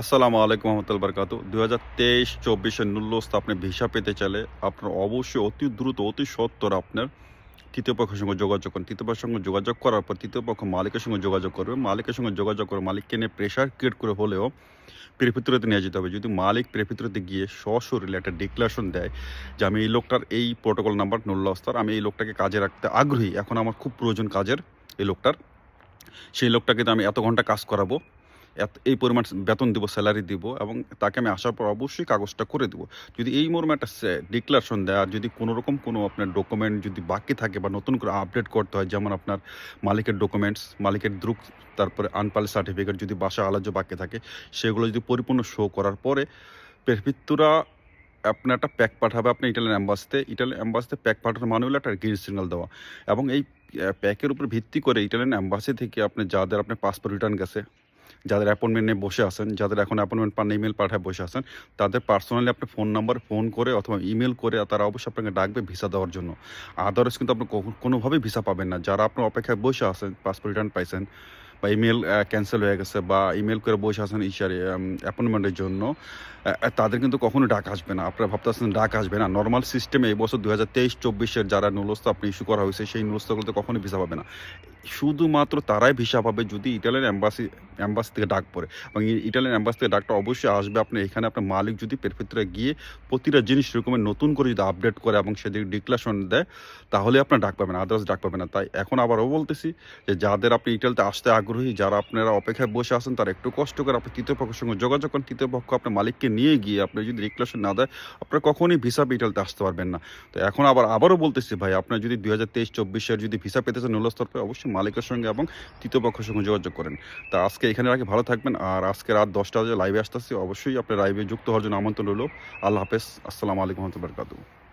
আসসালামু আলাইকুম রহমতুল বরকাত। দু হাজার তেইশ চব্বিশের নুল্লস্ত আপনি ভিসা পেতে চাইলে আপনার অবশ্যই অতি দ্রুত, অতি সত্তর আপনার তৃতীয় পক্ষের সঙ্গে যোগাযোগ করুন। তৃতীয় পক্ষের সঙ্গে যোগাযোগ করার পর তৃতীয় পক্ষ মালিকের সঙ্গে যোগাযোগ করবে। মালিকের সঙ্গে যোগাযোগ করে মালিককে নিয়ে প্রেশার ক্রিয়েট করে হলেও প্রেফিত্রতে নিয়ে যেতে হবে। যদি মালিক প্রেফিত্রতে গিয়ে সশরীরে একটা ডিক্লারেশন দেয় যে আমি এই লোকটার এই প্রোটোকল নাম্বার নুল্লাস্তার আমি এই লোকটাকে কাজে রাখতে আগ্রহী, এখন আমার খুব প্রয়োজন কাজের এই লোকটার। সেই লোকটাকে তো আমি এত ঘণ্টা কাজ করাবো এই পরিমাণ বেতন দিব স্যালারি দিব এবং তাকে আমি আসার পর অবশ্যই কাগজটা করে দেবো। যদি এই মর্মে একটা ডিক্লারেশন দেয়, আর যদি কোনো রকম কোনো আপনার ডকুমেন্ট যদি বাকি থাকে বা নতুন করে আপডেট করতে হয়, যেমন আপনার মালিকের ডকুমেন্টস মালিকের দ্রুক, তারপরে আনপাল সার্টিফিকেট যদি বাসা আলাদা বাকি থাকে, সেগুলো যদি পরিপূর্ণ শো করার পরে পেরপিত্তুরা আপনার একটা প্যাক পাঠাবে আপনি ইটালিয়ান অ্যাম্বাসিতে ইটালিয়ান অ্যাম্বাসিতে প্যাক পাঠানোর মানে হলো একটা গ্রিন সিগন্যাল দেওয়া। এবং এই প্যাকের উপর ভিত্তি করে ইটালিয়ান অ্যাম্বাসি থেকে আপনি যাদের আপনার পাসপোর্ট রিটার্ন গেছে যাদের অ্যাপয়েন্টমেন্ট নিয়ে বসে আছেন, যাদের এখন অ্যাপয়েন্টমেন্ট পান ইমেল পাঠায় বসে আছেন, তাদের পার্সোনালি আপনি ফোন নাম্বার ফোন করে অথবা ইমেল করে তারা অবশ্যই আপনাকে ডাকবে ভিসা দেওয়ার জন্য। আদারস কিন্তু আপনি কখনো- কোনোভাবেই ভিসা পাবেন না। যারা আপনার অপেক্ষায় বসে আছেন পাসপোর্ট রিটার্ন পাইছেন বা ইমেল ক্যান্সেল হয়ে গেছে বা ইমেল করে বসে আছেন ইসারে অ্যাপয়েন্টমেন্টের জন্য তাদের কিন্তু কখনো ডাক আসবে না। আপনারা ভাবতেছেন ডাক আসবে না। নর্মাল সিস্টেমে এই বছর দু হাজার তেইশ, চব্বিশের যারা নুলস্তা আপনি ইস্যু করা হয়েছে, সেই নুলস্তাগুলোতে কখনোই ভিসা পাবে না। শুধুমাত্র তারাই ভিসা পাবে যদি ইটালিয়ান অ্যাম্বাসি অ্যাম্বাসি থেকে ডাক পড়ে। এবং ইটালিয়ান অ্যাম্বাসি থেকে ডাকটা অবশ্যই আসবে। আপনি এখানে আপনার মালিক যদি পেরফেত্রে গিয়ে প্রতিটা জিনিস রকমের নতুন করে যদি আপডেট করে এবং সেদিকে ডিক্লারেশন দেয়, তাহলে আপনার ডাক পাবেন আদার্স ডাক পাবেন না। তাই এখন আবারও বলতেছি যে যাদের আপনি ইটালিতে আসতে আগ্রহী, যারা আপনারা অপেক্ষায় বসে আছেন, তারা একটু কষ্ট করে আপনি তৃতীয় পক্ষের সঙ্গে যোগাযোগ করেন। তৃতীয় পক্ষ আপনার মালিককে নিয়ে গিয়ে আপনি যদি ডিক্লারেশন না দেয়, আপনার কখনই ভিসা ইটালিতে আসতে পারবেন না। তো এখন আবার, আবারও বলতেছি ভাই, আপনার যদি দুই হাজার তেইশ, চব্বিশের যদি ভিসা পেতে চান নুলস্তরফে অবশ্যই মালিকের সঙ্গে এবং তৃতীয় পক্ষের সঙ্গে যোগাযোগ করেন। তা আজকে এখানে রাখি, ভালো থাকবেন। আর আজকে রাত দশটা বাজে লাইভে আসতেছি। অবশ্যই আপনার লাইভে যুক্ত হওয়ার জন্য আমন্ত্রণ রইল। আল্লাহ হাফেজ। আসসালামু আলাইকুম রহমতুল্লাহ